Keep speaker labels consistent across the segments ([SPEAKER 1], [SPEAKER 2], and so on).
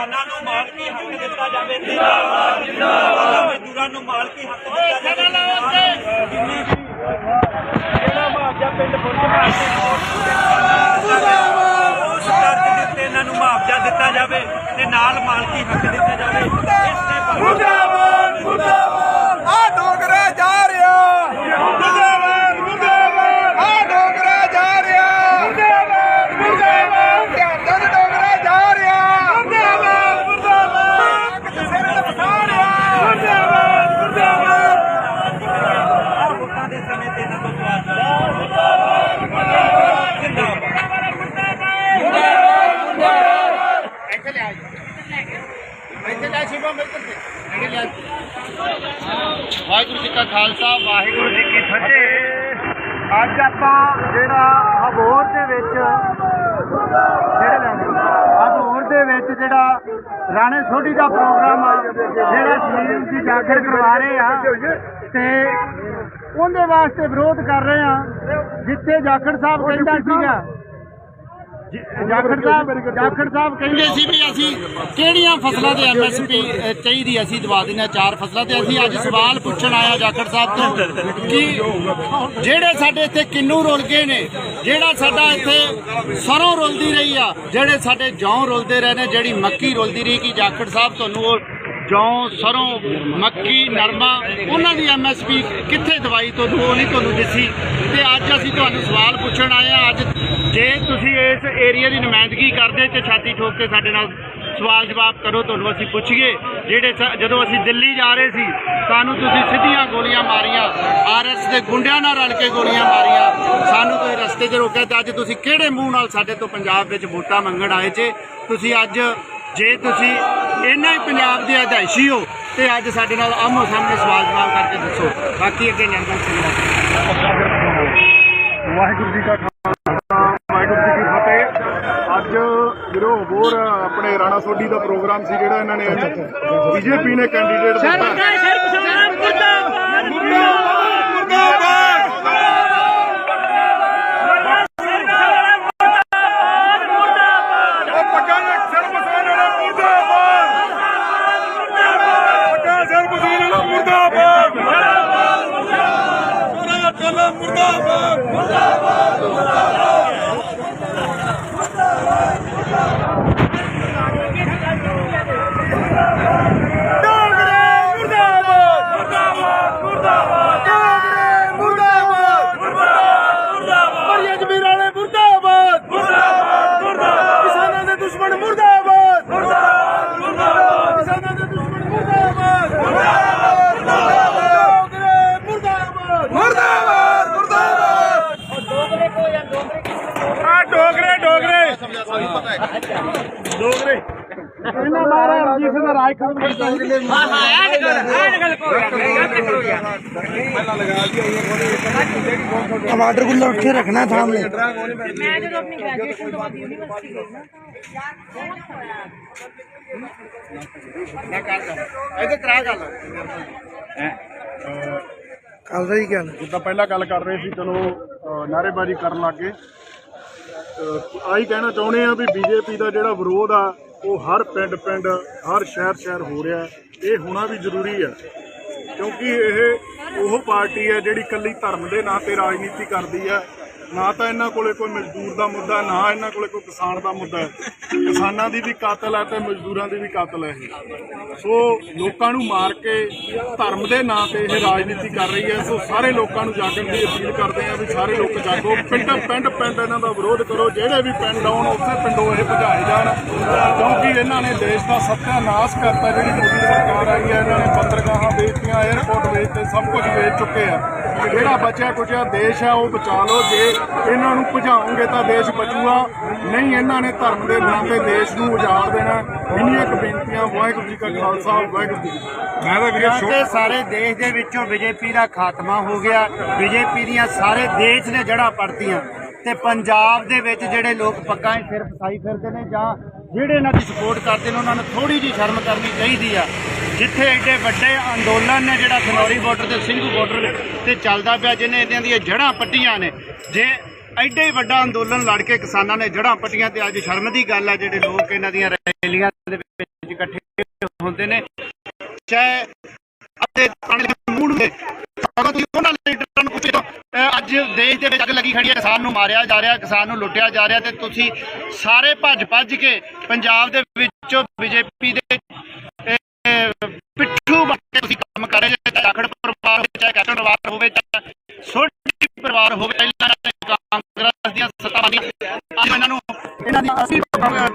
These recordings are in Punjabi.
[SPEAKER 1] ਕਿਸਾਨਾਂ ਨੂੰ ਮਾਲਕੀ ਹੱਕ ਦਿੱਤਾ ਜਾਵੇ ਜਿੰਦਾਬਾਦ ਜਿੰਦਾਬਾਦ ਮਜ਼ਦੂਰਾਂ ਨੂੰ ਮਾਲਕੀ ਹੱਕ ਦਿੱਤਾ ਜਾਵੇ ਜਿੰਨੀ ਜਿਹੜਾ ਮੁਆਵਜ਼ਾ ਪਿੰਡ ਫੁੱਟ ਉਸ ਇਹਨਾਂ ਨੂੰ ਮੁਆਵਜ਼ਾ ਦਿੱਤਾ ਜਾਵੇ ਤੇ ਨਾਲ ਮਾਲਕੀ ਹੱਕ ਦਿੱਤਾ ਜਾਵੇ। ਇਸ ਤੇ
[SPEAKER 2] ਮੁਰਦਾਬਾਦ ਮੁਰਦਾਬਾਦ ਆ ਡੋਗਰਾ ਜਾ ਰਿਹਾ ਮੁਰਦਾਬਾਦ ਮੁਰਦਾਬਾਦ ਆ ਡੋਗਰਾ ਜਾ ਰਿਹਾ ਮੁਰਦਾਬਾਦ ਮੁਰਦਾਬਾਦ ਧਿਆਨ ਡੋਗਰਾ ਜਾ ਰਿਹਾ ਮੁਰਦਾਬਾਦ ਮੁਰਦਾਬਾਦ ਕਿਸੇ ਨੇ ਬਸਾ ਰਿਹਾ ਮੁਰਦਾਬਾਦ ਮੁਰਦਾਬਾਦ
[SPEAKER 1] ਆਹ ਵੋਟਾਂ ਦੇ ਸਮੇਂ ਤੇ ਇਹਨਾਂ ਤੋਂ ਸਵਾਲ ਜਿੰਦਾਬਾਦ
[SPEAKER 3] ਵਾਹਿਗੁਰੂ ਜੀ ਕਾ ਖਾਲਸਾ, ਵਾਹਿਗੁਰੂ ਜੀ ਕੀ ਫਤਿਹ। ਅੱਜ ਆਪਾਂ ਜਿਹੜਾ ਹਬੋਰ ਦੇ ਵਿੱਚ ਜਿਹੜੇ ਦੇ ਵਿੱਚ ਜਿਹੜਾ ਰਾਣੇ ਸੋਢੀ ਦਾ ਪ੍ਰੋਗਰਾਮ ਆ, ਜਿਹੜਾ ਸ਼ਰੀਰ ਦੀ ਜਾਗਰ ਕਰਵਾ ਰਹੇ ਆ ਤੇ ਉਹਦੇ ਵਾਸਤੇ ਵਿਰੋਧ ਕਰ ਰਹੇ ਆ, ਜਿੱਥੇ ਜਾਖੜ ਸਾਹਿਬ ਕਹਿੰਦਾ ਸੀਗਾ ਜਾਖੜ ਸਾਹਿਬ ਜਾਖੜ ਸਾਹਿਬ ਕਹਿੰਦੇ ਸੀ ਵੀ ਅਸੀਂ ਕਿਹੜੀਆਂ ਫਸਲਾਂ ਦੇ ਐਮਐਸਪੀ ਚਾਹੀਦੀ ਅਸੀਂ ਦਵਾ ਦਿੰਦੇ ਚਾਰ ਫਸਲਾਂ ਤੇ ਅਸੀਂ ਅੱਜ ਸਵਾਲ ਪੁੱਛਣ ਆਇਆ ਜਾਖੜ ਸਾਹਿਬ ਤੋਂ ਕਿ ਜਿਹੜੇ ਸਾਡੇ ਇੱਥੇ ਕਿੰਨੂ ਰੁਲ ਗਏ ਨੇ, ਜਿਹੜਾ ਸਾਡਾ ਇੱਥੇ ਸਰੋਂ ਰੁਲਦੀ ਰਹੀ ਆ, ਜਿਹੜੇ ਸਾਡੇ ਜੌਂ ਰੁਲਦੇ ਰਹੇ ਨੇ, ਜਿਹੜੀ ਮੱਕੀ ਰੁਲਦੀ ਰਹੀ, ਕਿ ਜਾਖੜ ਸਾਹਿਬ ਤੁਹਾਨੂੰ ਉਹ ਜੌਂ, ਸਰੋਂ, ਮੱਕੀ, ਨਰਮਾ, ਉਹਨਾਂ ਦੀ ਐਮਐਸਪੀ ਕਿੱਥੇ ਦਵਾਈ ਤੁਹਾਨੂੰ, ਉਹ ਨਹੀਂ ਤੁਹਾਨੂੰ ਦਿੱਸੀ ਤੇ ਅੱਜ ਅਸੀਂ ਤੁਹਾਨੂੰ ਸਵਾਲ ਪੁੱਛਣ ਆਏ ਆ ਅੱਜ ਜੇ ਤੁਸੀਂ ਇਸ ਏਰੀਆ ਦੀ ਨੁਮਾਇੰਦਗੀ ਕਰਦੇ ਤੇ ਛਾਤੀ ਠੋਕ ਕੇ ਸਾਡੇ ਨਾਲ ਸਵਾਲ ਜਵਾਬ ਕਰੋ, ਤੁਹਾਨੂੰ ਅਸੀਂ ਪੁੱਛੀਏ। ਜਿਹੜੇ ਜਦੋਂ ਅਸੀਂ ਦਿੱਲੀ ਜਾ ਰਹੇ ਸੀ, ਸਾਨੂੰ ਤੁਸੀਂ ਸਿੱਧੀਆਂ ਗੋਲੀਆਂ ਮਾਰੀਆਂ। ਆਰਐਸ ਦੇ ਗੁੰਡਿਆਂ ਨਾਲ ਰਲ ਕੇ ਗੋਲੀਆਂ ਮਾਰੀਆਂ। ਸਾਨੂੰ ਤੁਸੀਂ ਰਸਤੇ 'ਚ ਰੋਕਿਆ ਤੇ ਅੱਜ ਤੁਸੀਂ ਕਿਹੜੇ ਮੂੰਹ ਨਾਲ ਸਾਡੇ ਤੋਂ ਪੰਜਾਬ ਵਿੱਚ ਵੋਟਾਂ ਮੰਗਣ ਆਏ ਜੇ? ਤੁਸੀਂ ਅੱਜ, ਜੇ ਤੁਸੀਂ ਇੰਨਾ ਹੀ ਪੰਜਾਬ ਦੇ ਅਧਿਆਇਸ਼ੀ ਹੋ, ਤੇ ਅੱਜ ਸਾਡੇ ਨਾਲ ਆਮੋ ਸਾਹਮਣੇ ਸਵਾਲ ਜਵਾਬ ਕਰਕੇ ਦੱਸੋ। ਬਾਕੀ ਅੱਗੇ ਨਿਰਮਲ ਸਿੰਘ
[SPEAKER 4] ਵਾਹਿਗੁਰੂ ਜੀ ਕਾ ਜਿਹੜਾ ਹੋਰ ਆਪਣੇ ਰਾਣਾ ਸੋਢੀ ਦਾ ਪ੍ਰੋਗਰਾਮ ਸੀ ਜਿਹੜਾ ਇਹਨਾਂ ਨੇ ਬੀਜੇਪੀ ਨੇ ਕੈਂਡੀਡੇਟ ਦਿੱਤਾ। ਮੁਰਦਾਬਾਦ ਮੁਰਦਾਬਾਦ ਮੁਰਦਾਬਾਦ ਡੋਗਰੇ ਮੁਰਦਾਬਾਦ ਮੁਰਦਾਬਾਦ ਮੁਰਦਾਬਾਦ ਡੋਗਰੇ ਮੁਰਦਾਬਾਦ ਮੁਰਦਾਬਾਦ ਮੁਰਦਾਬਾਦ ਮਰੀਆ ਜਮੀਰ ਵਾਲੇ ਮੁਰਦਾਬਾਦ ਮੁਰਦਾਬਾਦ ਮੁਰਦਾਬਾਦ ਕਿਸਾਨਾਂ ਦੇ ਦੁਸ਼ਮਣ ਮੁਰਦਾਬਾਦ ਮੁਰਦਾਬਾਦ ਮੁਰਦਾਬਾਦ ਕਿਸਾਨਾਂ ਦੇ ਦੁਸ਼ਮਣ ਮੁਰਦਾਬਾਦ ਮੁਰਦਾਬਾਦ ਮੁਰਦਾਬਾਦ ਡੋਗਰੇ ਮੁਰਦਾਬਾਦ ਮੁਰਦਾਬਾਦ ਮੁਰਦਾਬਾਦ ਆ ਡੋਗਰੇ ਡੋਗਰੇ ਇਹਨਾਂ ਮਾਰਾ ਸਿੰਘ ਦਾ ਰਾਜ ਖਤਮ ਕੀਤਾ
[SPEAKER 2] ਟਮਾਟਰ ਗੁੱਲਾ ਉੱਥੇ ਰੱਖਣਾ ਸਾਹਮਣੇ।
[SPEAKER 5] ਮੈਂ ਜਦੋਂ ਆਪਣੀ ਗ੍ਰੈਜੂਏਸ਼ਨ ਤੋਂ ਬਾਅਦ ਯੂਨੀਵਰਸਿਟੀ ਗਈ ਨਾ।
[SPEAKER 3] ਇਹਦੇ ਕਰਾ ਗੱਲ।
[SPEAKER 2] ਕੱਲ ਦਾ ਹੀ ਗੱਲ।
[SPEAKER 4] ਜਿੱਦਾਂ ਪਹਿਲਾਂ ਗੱਲ ਕਰ ਰਹੇ ਸੀ ਚਲੋ ਅਹ ਨਾਅਰੇਬਾਜ਼ੀ ਕਰਨ ਲੱਗੇ ਆਹੀ ਕਹਿਣਾ ਚਾਹੁੰਦੇ ਆ ਵੀ ਬੀਜੇਪੀ ਦਾ ਜਿਹੜਾ ਵਿਰੋਧ ਆ, ਉਹ ਹਰ ਪਿੰਡ ਪਿੰਡ, ਹਰ ਸ਼ਹਿਰ ਸ਼ਹਿਰ ਹੋ ਰਿਹਾ ਇਹ ਹੋਣਾ ਵੀ ਜ਼ਰੂਰੀ ਆ ਕਿਉਂਕਿ ਇਹ ਉਹ ਪਾਰਟੀ ਹੈ ਜਿਹੜੀ ਕੱਲੀ ਧਰਮ ਦੇ ਨਾਂ ਤੇ ਰਾਜਨੀਤੀ ਕਰਦੀ ਹੈ। ਨਾ ਤਾਂ ਇਹਨਾਂ ਕੋਲੇ ਕੋਈ ਮਜ਼ਦੂਰ ਦਾ ਮੁੱਦਾ, ਨਾ ਇਹਨਾਂ ਕੋਲੇ ਕੋਈ ਕਿਸਾਨ ਦਾ ਮੁੱਦਾ ਹੈ। ਕਿਸਾਨਾਂ ਦੀ ਵੀ ਕਾਤਲ ਹੈ ਤੇ ਮਜ਼ਦੂਰਾਂ ਦੀ ਵੀ ਕਾਤਲ ਹੈ ਇਹ। ਸੋ ਲੋਕਾਂ ਨੂੰ ਮਾਰ ਕੇ ਧਰਮ ਦੇ ਨਾਂ ਤੇ ਇਹ ਰਾਜਨੀਤੀ ਕਰ ਰਹੀ ਹੈ। ਸੋ ਸਾਰੇ ਲੋਕਾਂ ਨੂੰ ਜਾਗਣ ਦੀ ਅਪੀਲ ਕਰਦੇ ਆ ਵੀ ਸਾਰੇ ਲੋਕ ਜਾਗੋ। ਪਿੰਡ ਪਿੰਡ ਪਿੰਡ ਇਹਨਾਂ ਦਾ ਵਿਰੋਧ ਕਰੋ। ਜਿਹੜੇ ਵੀ ਪਿੰਡ ਆਉਣ, ਉੱਥੇ ਪਿੰਡੋਂ ਇਹ ਭਜਾਏ ਜਾਣ। ਕਿਉਂਕਿ ਇਹਨਾਂ ਨੇ ਦੇਸ਼ ਦਾ ਸੱਤਿਆਨਾਸ਼ ਕਰਤਾ। ਜਿਹੜੀ ਮੋਦੀ ਸਰਕਾਰ ਆਈ ਹੈ, ਇਹਨਾਂ ਨੇ ਬੰਦਰਗਾਹਾਂ ਵੇਚਤੀਆਂ 에ਅਰਪੋਰਟ ਵੇਚਤੇ, ਸਭ ਕੁਝ ਵੇਚ ਚੁੱਕੇ ਆ। ਜਿਹੜਾ ਬਚਿਆ ਕੁਚਿਆ ਦੇਸ਼ ਹੈ, ਉਹ ਬਚਾ ਲਓ। ਜੇ ਇਹਨਾਂ ਨੂੰ ਭਜਾਓਗੇ ਤਾਂ ਦੇਸ਼ ਬਚੂਗਾ। ਨਹੀਂ ਇਹਨਾਂ ਨੇ ਧਰਮ ਦੇ ਨਾਂ ਤੇ ਦੇਸ਼ ਨੂੰ ਉਜਾੜ ਦੇਣਾ। ਇੰਨੀਆਂ ਕੁ ਬੇਨਤੀਆਂ ਵਾਹਿਗੁਰੂ ਜੀ ਕਾ ਖਾਲਸਾ ਵਾਹਿਗੁਰੂ ਜੀ ਮੈਂ ਤਾਂ
[SPEAKER 3] ਸਾਰੇ ਦੇਸ਼ ਦੇ ਵਿੱਚੋਂ ਬੀਜੇਪੀ ਦਾ ਖਾਤਮਾ ਹੋ ਗਿਆ। ਬੀਜੇਪੀ ਦੀਆਂ ਸਾਰੇ ਦੇਸ਼ ਨੇ ਜੜ੍ਹਾਂ ਪੜਤੀਆਂ ਤੇ ਪੰਜਾਬ ਦੇ ਵਿੱਚ ਜਿਹੜੇ ਲੋਕ 'ਚ ਸਿਰ ਫਸਾਈ ਫਿਰਦੇ ਨੇ ਜਾਂ ਜਿਹੜੇ ਇਹਨਾਂ ਦੀ ਸਪੋਰਟ ਕਰਦੇ ਨੇ, ਉਹਨਾਂ ਨੂੰ ਥੋੜੀ ਜਿਹੀ ਸ਼ਰਮ ਕਰਨੀ ਚਾਹੀਦੀ ਆ। ਜਿੱਥੇ ਐਡੇ ਵੱਡੇ ਅੰਦੋਲਨ ਨੇ, ਜਿਹੜਾ ਖਨੌਰੀ ਬਾਰਡਰ ਤੇ ਸਿੰਘੂ ਬਾਰਡਰ ਤੇ ਚੱਲਦਾ ਪਿਆ, ਜਿਹਨੇ ਇਹਨਾਂ ਦੀਆਂ ਜੜ੍ਹਾਂ ਪੱਟੀਆਂ ਨੇ। ਜੇ ਐਡੇ ਹੀ ਵੱਡਾ ਅੰਦੋਲਨ ਲੜ ਕੇ ਕਿਸਾਨਾਂ ਨੇ ਜੜ੍ਹਾਂ ਪੱਟੀਆਂ ਤੇ ਅੱਜ ਸ਼ਰਮ ਦੀ ਗੱਲ ਆ, ਜਿਹੜੇ ਲੋਕ ਇਹਨਾਂ ਦੀਆਂ ਰੈਲੀਆਂ ਦੇ ਵਿੱਚ ਇਕੱਠੇ ਹੁੰਦੇ ਨੇ, ਚਾਹੇ ਅਤੇ ਪਾਣੀ ਦੇ ਮੂਡ ਦੇ ਅਗਰ ਤੁਸੀਂ ਉਹਨਾਂ ਲੀਡਰਾਂ ਨੂੰ ਪੁੱਛੋ ਅਹ ਅੱਜ ਦੇਸ਼ ਦੇ ਵਿੱਚ ਅੱਗ ਲੱਗੀ ਖੜੀ ਹੈ, ਕਿਸਾਨ ਨੂੰ ਮਾਰਿਆ ਜਾ ਰਿਹਾ, ਕਿਸਾਨ ਨੂੰ ਲੁੱਟਿਆ ਜਾ ਰਿਹਾ ਤੇ ਤੁਸੀਂ ਸਾਰੇ ਭੱਜ ਭੱਜ ਕੇ ਪੰਜਾਬ ਦੇ ਵਿੱਚੋਂ ਬੀਜੇਪੀ ਦੇ ਪਿੱਠੂ ਬਣ ਕੇ ਤੁਸੀਂ ਕੰਮ ਕਰ ਰਹੇ ਜੇ ਆਖੜ ਪਰਿਵਾਰ ਹੋਵੇ, ਚਾਹੇ ਕੈਪਟਨ ਪਰਿਵਾਰ ਹੋਵੇ, ਚਾਹੇ ਸੋਢੀ ਪਰਿਵਾਰ ਹੋਵੇ, ਇਹਨਾਂ ਕਾਂਗਰਸ ਦੀਆਂ ਸੱਤਾਵਾਂ ਦੀਆਂ ਅੱਜ ਇਹਨਾਂ ਨੂੰ, ਇਹਨਾਂ ਦੀ ਅਸੀਂ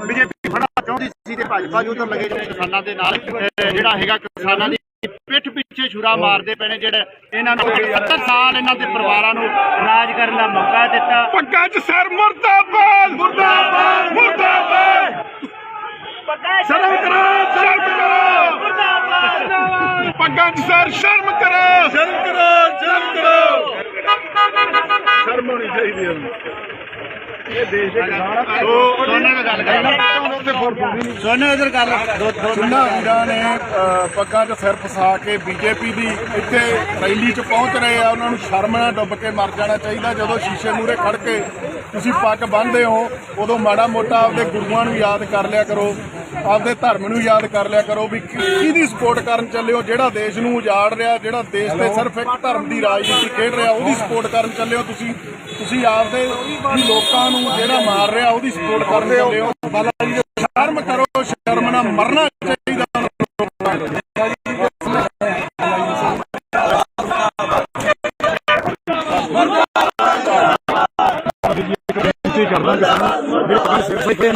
[SPEAKER 3] ਬੀਜੇਪੀ ਫੜਾ ਚਾਹੁੰਦੀ ਸੀ ਤੇ ਭਾਜਪਾ ਜੋ ਉਧਰ ਲੱਗੇ ਜਿਹੜੇ ਕਿਸਾਨਾਂ ਦੇ ਨਾਲ ਜਿਹੜਾ ਹੈਗਾ ਕਿਸਾਨਾਂ ਦੀ ਪਿੱਠ ਪਿੱਛੇ ਛੁਰਾ ਮਾਰਦੇ ਪਏ ਨੇ ਜਿਹੜੇ ਇਹਨਾਂ ਨੂੰ 70 ਸਾਲ ਇਹਨਾਂ ਦੇ ਪਰਿਵਾਰਾਂ ਨੂੰ ਰਾਜ ਕਰਨ ਦਾ ਮੌਕਾ ਦਿੱਤਾ।
[SPEAKER 4] ਪੱਗਾਂ 'ਚ ਸਰ ਮੁਰਦਾਬਾਦ ਮੁਰਦਾਬਾਦ ਮੁਰਦਾਬਾਦ। ਸ਼ਰਮ ਕਰੋ ਸ਼ਰਮ ਕਰੋ। ਪੱਗਾਂ 'ਚ ਸਰ ਸ਼ਰਮ ਕਰੋ। ਸ਼ਰਮ ਕਰੋ ਸ਼ਰਮ ਕਰੋ। ਸ਼ਰਮ ਹੋਣੀ ਚਾਹੀਦੀ ਹੈ ਇਹ ਦੇਸ਼ ਦੇ ਕਿਸਾਨ ਸੋ
[SPEAKER 3] ਸੋਨੇ ਨਾਲ ਗੱਲ ਕਰ
[SPEAKER 4] ਵੀਰਾਂ ਨੇ ਪੱਗਾਂ 'ਚ ਸਿਰ ਫਸਾ ਕੇ ਬੀਜੇਪੀ ਦੀ ਇੱਥੇ ਰੈਲੀ 'ਚ ਪਹੁੰਚ ਰਹੇ ਆ। ਉਹਨਾਂ ਨੂੰ ਸ਼ਰਮ ਨਾਲ ਡੁੱਬ ਕੇ ਮਰ ਜਾਣਾ ਚਾਹੀਦਾ। ਜਦੋਂ ਸ਼ੀਸ਼ੇ ਮੂਹਰੇ ਖੜ ਕੇ ਤੁਸੀਂ ਪੱਗ ਬੰਨਦੇ ਹੋ, ਉਦੋਂ ਮਾੜਾ ਮੋਟਾ ਆਪਦੇ ਗੁਰੂਆਂ ਨੂੰ ਯਾਦ ਕਰ ਲਿਆ ਕਰੋ, ਆਪਦੇ ਧਰਮ ਨੂੰ ਯਾਦ ਕਰ ਲਿਆ ਕਰੋ ਵੀ ਕਿਹਦੀ ਸਪੋਰਟ ਕਰਨ ਚੱਲੇ ਹੋ ਜਿਹੜਾ ਦੇਸ਼ ਨੂੰ ਉਜਾੜ ਰਿਹਾ, ਜਿਹੜਾ ਦੇਸ਼ ਤੇ ਸਿਰਫ ਇੱਕ ਧਰਮ ਦੀ ਰਾਜਨੀਤੀ ਖੇਡ ਰਿਹਾ, ਉਹਦੀ ਸਪੋਰਟ ਕਰਨ ਚੱਲੇ ਹੋ ਤੁਸੀਂ। ਤੁਸੀਂ ਆਪਦੇ ਲੋਕਾਂ ਨੂੰ ਜਿਹੜਾ ਮਾਰ ਰਿਹਾ, ਉਹਦੀ ਸਪੋਰਟ ਕਰਨ ਹੋ ਬਾਲਾ ਜੀ ਸ਼ਰਮ ਕਰੋ, ਸ਼ਰਮ ਨਾਲ ਮਰਨਾ ਚਾਹੀਦਾ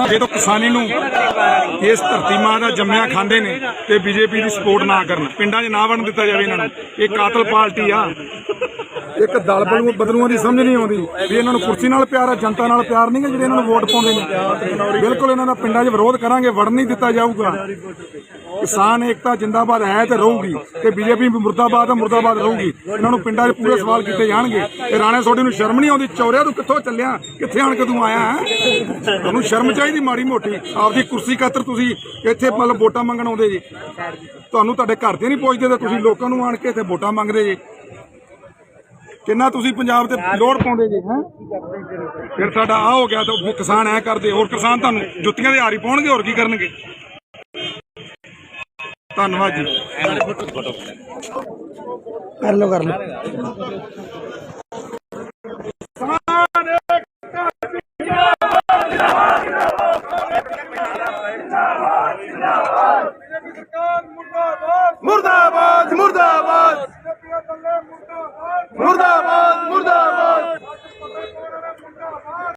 [SPEAKER 4] ਲੋਕਾਂ
[SPEAKER 6] ਕਿਸਾਨੀ ਨੂੰ ਇਸ ਧਰਤੀ ਮਾਂ ਦਾ ਜੰਮਿਆ ਖਾਂਦੇ ਨੇ ਤੇ ਬੀਜੇਪੀ ਦੀ ਸਪੋਰਟ ਨਾ ਕਰਨ, ਪਿੰਡਾਂ 'ਚ ਨਾ ਵੜਨ ਦਿੱਤਾ ਜਾਵੇ ਇਹਨਾਂ ਨੂੰ। ਇਹ ਕਾਤਲ ਪਾਰਟੀ ਆ। ਇੱਕ ਦਲ ਬਲੂ ਬਦਲੂਆਂ ਦੀ ਸਮਝ ਨਹੀਂ ਆਉਂਦੀ। ਵੀ ਇਹਨਾਂ ਨੂੰ ਕੁਰਸੀ ਨਾਲ ਪਿਆਰ ਆ ਜਨਤਾ ਨਾਲ ਪਿਆਰ ਨਹੀਂ ਗਾ ਜਿਹੜੇ ਇਹਨਾਂ ਨੂੰ ਵੋਟ ਪਾਉਂਦੇ ਨੇ। ਬਿਲਕੁਲ ਇਹਨਾਂ ਦਾ ਪਿੰਡਾਂ 'ਚ ਵਿਰੋਧ ਕਰਾਂਗੇ ਵੜਨ ਨਹੀਂ ਦਿੱਤਾ ਜਾਊਗਾ। ਕਿਸਾਨ ਏਕਤਾ ਜਿੰਦਾਬਾਦ ਹੈ ਤੇ ਰਹੂਗੀ ਤੇ ਬੀਜੇਪੀ ਮੁਰਦਾਬਾਦ ਆ ਮੁਰਦਾਬਾਦ ਰਹੂਗੀ। ਇਹਨਾਂ ਨੂੰ ਪਿੰਡਾਂ 'ਚ ਪੂਰੇ ਸਵਾਲ ਕੀਤੇ ਜਾਣਗੇ। ਇਹ ਰਾਣੇ ਸੋਢੀ ਨੂੰ ਸ਼ਰਮ ਨਹੀਂ ਆਉਂਦੀ ਚੌਰਿਆ ਤੂੰ ਕਿੱਥੋਂ ਚੱਲਿਆ? ਕਿੱਥੇ ਆਣ ਕੇ ਤੂੰ ਆਇਆ ਹੈ? ਤੁਹਾਨੂੰ ਸ਼ਰਮ ਚਾਹੀਦੀ ਮਾੜੀ ਮੋਟੀ। ਆਪਦੀ ਕੁਰਸੀ ਖਾਤਰ ਤੁਸੀਂ ਇੱਥੇ ਮਤਲਬ ਵੋਟਾਂ ਮੰਗਣ ਆਉਂਦੇ ਜੀ। ਤੁਹਾਨੂੰ ਤੁਹਾਡੇ ਘਰ ਦੇ ਨਹੀਂ ਪੁੱਛਦੇ ਤੇ ਤੁਸੀਂ ਲੋਕਾਂ ਨੂੰ ਆਣ ਕੇ ਇੱਥੇ ਵੋਟਾਂ ਮੰਗਦੇ ਜੀ। ਕਿੰਨਾ ਤੁਸੀਂ ਪੰਜਾਬ ਤੇ ਲੋੜ ਪਾਉਂਦੇ ਜੀ ਹੈ? ਫਿਰ ਸਾਡਾ ਆ ਹੋ ਗਿਆ ਤਾਂ ਕਿਸਾਨ ਐ ਕਰਦੇ ਹੋਰ ਕਿਸਾਨ ਤੁਹਾਨੂੰ ਜੁੱਤੀਆਂ ਦੇ ਹਾਰੀ ਪਾਉਣਗੇ ਹੋਰ ਕੀ ਕਰਨਗੇ? ਧੰਨਵਾਦ ਜੀ।
[SPEAKER 2] ਕਰ ਲਓ ਕਰ ਲਓ।